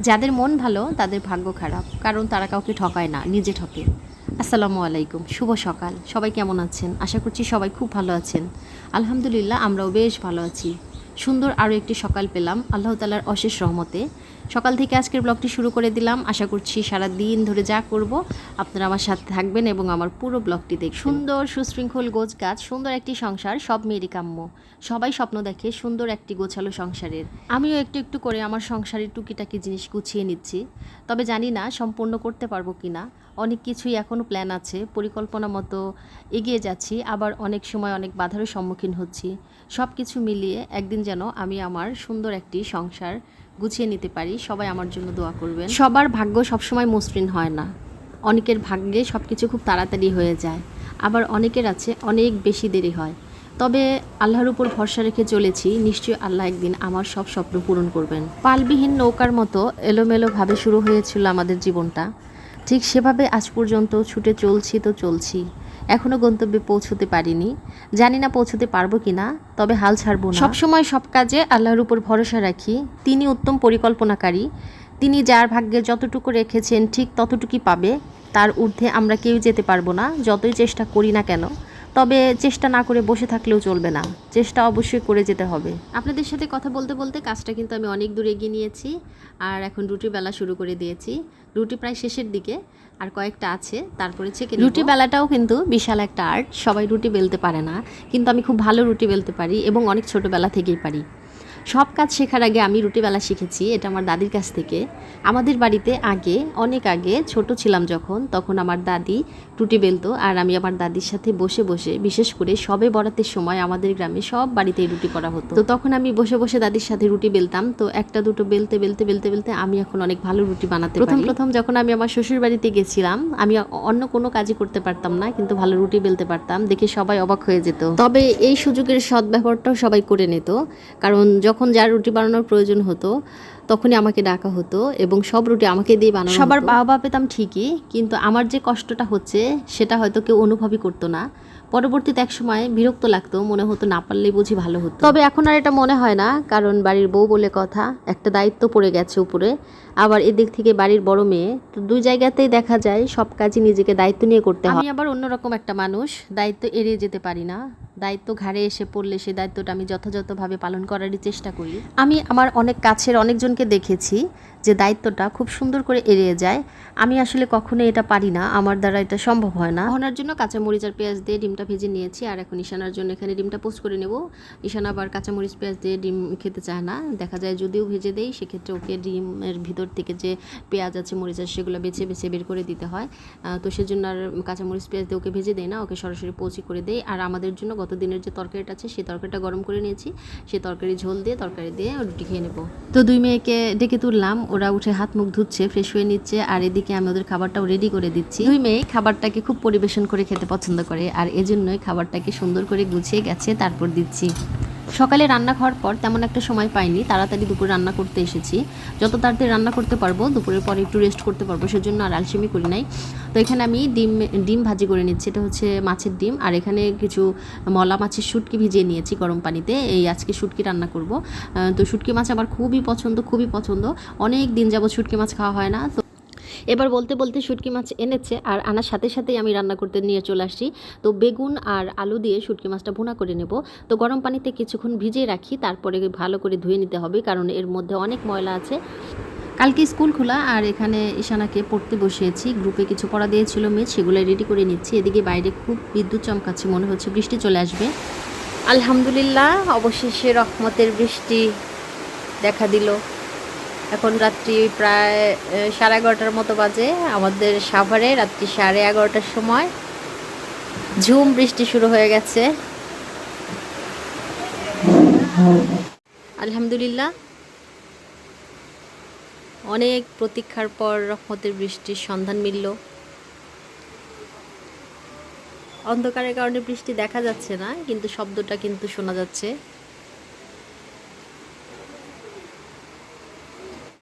যাদের মন ভালো, তাদের ভাগ্য খারাপ। কারণ তারা কাউকে ঠকায় না, নিজে ঠকে। আসসালামু আলাইকুম, শুভ সকাল। সবাই কেমন আছেন? আশা করছি সবাই খুব ভালো আছেন। আলহামদুলিল্লাহ, আমরাও বেশ ভালো আছি। সুন্দর আরও একটি সকাল পেলাম। আল্লাহ তালার অশেষ রহমতে। সকাল থেকে আজকের ব্লগটি শুরু করে দিলাম। আশা করছি সারা দিন ধরে যা করব, আপনারা আমার সাথে থাকবেন এবং আমার পুরো ব্লগটি দেখ সুন্দর, সুশৃঙ্খল গোছ গাছ সুন্দর একটি সংসার, সব মেয়েরই কাম্য। সবাই স্বপ্ন দেখে সুন্দর একটি গোছালো সংসারের। আমিও একটু একটু করে আমার সংসারের টুকিটাকি জিনিস গুছিয়ে নিচ্ছি। তবে জানি না সম্পূর্ণ করতে পারব কি না অনেক কিছুই এখনও প্ল্যান আছে, পরিকল্পনা মতো এগিয়ে যাচ্ছি, আবার অনেক সময় অনেক বাধারও সম্মুখীন হচ্ছি। সব কিছু মিলিয়ে একদিন যেন আমি আমার সুন্দর একটি সংসার গুছিয়ে নিতে পারি, সবাই আমার জন্য দোয়া করবেন। সবার ভাগ্য সবসময় মসৃণ হয় না। অনেকের ভাগ্যে সব কিছু খুব তাড়াতাড়ি হয়ে যায়। আবার অনেকের আছে, অনেক বেশি দেরি হয়। তবে আল্লাহর উপর ভরসা রেখে চলেছি, নিশ্চয়ই আল্লাহ একদিন আমার সব স্বপ্ন পূরণ করবেন। পালবিহীন নৌকার মতো এলোমেলোভাবে শুরু হয়েছিল আমাদের জীবনটা। ঠিক সেভাবে আজ পর্যন্ত ছুটে চলছি তো চলছি। এখনও গন্তব্যে পৌঁছতে পারিনি। জানি না পৌঁছতে পারব কি না তবে হাল ছাড়বো না। সবসময় সব কাজে আল্লাহর উপর ভরসা রাখি। তিনি উত্তম পরিকল্পনাকারী। তিনি যার ভাগ্যে যতটুকু রেখেছেন ঠিক ততটুকুই পাবে। তার ঊর্ধ্বে আমরা কেউ যেতে পারব না, যতই চেষ্টা করি না কেন। তবে চেষ্টা না করে বসে থাকলেও চলবে না। চেষ্টা অবশ্যই করে যেতে হবে। আপনাদের সাথে কথা বলতে বলতে কাজটা কিন্তু আমি অনেক দূর এগিয়ে নিয়েছি আর এখন রুটি বেলা শুরু করে দিয়েছি। রুটি প্রায় শেষের দিকে আর কয়েকটা আছে তারপরে চেকে রুটি বেলাটাও কিন্তু বিশাল একটা আর্ট সবাই রুটি বেলতে পারে না। কিন্তু আমি খুব ভালো রুটি বেলতে পারি এবং অনেক ছোটোবেলা থেকেই পারি। সব কাজ শেখার আগে আমি রুটিবেলা শিখেছি এটা আমার দাদির কাছ থেকে। আমাদের বাড়িতে আগে অনেক আগে ছোট ছিলাম যখন তখন আমার দাদি রুটি বেলতো আর আমি আমার দাদির সাথে বসে বসে বিশেষ করে সবে বরাতের সময় আমাদের গ্রামে সব বাড়িতেই রুটি করা হতো। তো তখন আমি বসে বসে দাদির সাথে রুটি বেলতাম তো একটা দুটো বেলতে বেলতে বেলতে বেলতে আমি এখন অনেক ভালো রুটি বানাতে প্রথম প্রথম যখন আমি আমার শ্বশুর বাড়িতে গেছিলাম আমি অন্য কোনো কাজই করতে পারতাম না কিন্তু ভালো রুটি বেলতে পারতাম দেখে সবাই অবাক হয়ে যেত। তবে এই সুযোগের সদ্ব্যবহারটাও সবাই করে নিত কারণ যখন যার রুটি বানানোর প্রয়োজন হতো তখনই আমাকে ডাকা হতো এবং সব রুটি আমাকে দিয়ে বানানো সবার বাবা পেতাম ঠিকই কিন্তু আমার যে কষ্টটা হচ্ছে সেটা হয়তো কেউ অনুভবই করতো না। পরবর্তীতে এক সময় বিরক্ত লাগতো মনে হতো না পারলেই বুঝি ভালো হতো। তবে এখন আর এটা মনে হয় না কারণ বাড়ির বউ বলে কথা একটা দায়িত্ব পড়ে গেছে উপরে। আবার এদিক থেকে বাড়ির বড় মেয়ে তো দুই জায়গাতেই দেখা যায় সব কাজই নিজেকে দায়িত্ব নিয়ে করতে হয়। আমি আবার অন্যরকম একটা মানুষ দায়িত্ব এড়িয়ে যেতে পারি না। দায়িত্ব ঘাড়ে এসে পড়লে সেই দায়িত্বটা আমি যথাযথভাবে পালন করারই চেষ্টা করি। আমি আমার অনেক কাছের অনেকজনকে দেখেছি যে দায়িত্বটা খুব সুন্দর করে এড়িয়ে যায়। আমি আসলে কখনো এটা পারি না, আমার দ্বারা এটা সম্ভব হয় না। ওনার জন্য কাঁচামরিচ আর পেঁয়াজ দিয়ে ডিমটা ভেজে নিয়েছি, আর এখন ঈশানার জন্য এখানে ডিমটা পোস্ট করে নেব। ঈশানা আবার কাঁচামরিচ, পেঁয়াজ দিয়ে ডিম খেতে চায় না। দেখা যায় যদিও ভেজে দেই, সেক্ষেত্রে ওকে ডিমের ভিতর থেকে যে পেঁয়াজ আছে, মরিচ আছে, সেগুলো বেছে বেছে বের করে দিতে হয়। তো সেজন্য আর কাঁচামরিচ, পেঁয়াজ দিয়ে ওকে ভেজে দেয় না, ওকে সরাসরি পৌঁছি করে দেয় আর আমাদের জন্য গত দিনের যে তরকারিটা আছে, সেই তরকারিটা গরম করে নিয়েছি। সেই তরকারি ঝোল দিয়ে তরকারি দিয়ে রুটি খেয়ে নেব। তো দুই মেয়েকে ডেকে তুললাম, ওরা উঠে হাত মুখ ধুচ্ছে ফ্রেশ হয়ে নিচ্ছে, আর এদিকে আমি ওদের খাবারটাও রেডি করে দিচ্ছি। দুই মেয়ে খাবারটাকে খুব পরিবেশন করে খেতে পছন্দ করে, আর এজন্যই খাবারটাকে সুন্দর করে গুছিয়ে গেছে, তারপর দিচ্ছি। সকালে রান্না খাওয়ার পর তেমন একটা সময় পাইনি, তাড়াতাড়ি দুপুরে রান্না করতে এসেছি। যত তাড়াতাড়ি রান্না করতে পারব, দুপুরের পরে একটু রেস্ট করতে পারব, সেজন্য আর আলসেমি করি নাই। তো এখানে আমি ডিম ডিম ভাজি করে নিচ্ছি, এটা হচ্ছে মাছের ডিম। আর এখানে কিছু মলা মাছের শুটকি ভিজিয়ে নিয়েছি গরম পানিতে, এই আজকে শুটকি রান্না করব। তো শুটকি মাছ আমার খুবই পছন্দ খুবই পছন্দ। অনেক দিন যাবত শুটকি মাছ খাওয়া হয় না, তো এবার বলতে বলতে শুটকি মাছ এনেছে, আর আনার সাথে সাথেই আমি রান্না করতে নিয়ে চলে আসছি। তো বেগুন আর আলু দিয়ে শুটকি মাছটা ভুনা করে নেব। তো গরম পানিতে কিছুক্ষণ ভিজিয়ে রাখি, তারপরে ভালো করে ধুয়ে নিতে হবে, কারণ এর মধ্যে অনেক ময়লা আছে। কালকে স্কুল খোলা, আর এখানে ঈশানাকে পড়তে বসিয়েছি। গ্রুপে কিছু পড়া দিয়েছিল মেয়ে, সেগুলো রেডি করে নিচ্ছি। এদিকে বাইরে খুব বিদ্যুৎ চমকাচ্ছে, মনে হচ্ছে বৃষ্টি চলে আসবে। আলহামদুলিল্লাহ, অবশেষে রহমতের বৃষ্টি দেখা দিল। এখন রাত্রি প্রায় সাড়ে এগারোটার মতো বাজে। আমাদের সাভারে রাত্রি সাড়ে এগারোটার সময় ঝুম বৃষ্টি শুরু হয়ে গেছে। আলহামদুলিল্লাহ। অনেক প্রতীক্ষার পর রহমতের বৃষ্টির সন্ধান মিলল। অন্ধকারের কারণে বৃষ্টি দেখা যাচ্ছে না, কিন্তু শব্দটা কিন্তু শোনা যাচ্ছে।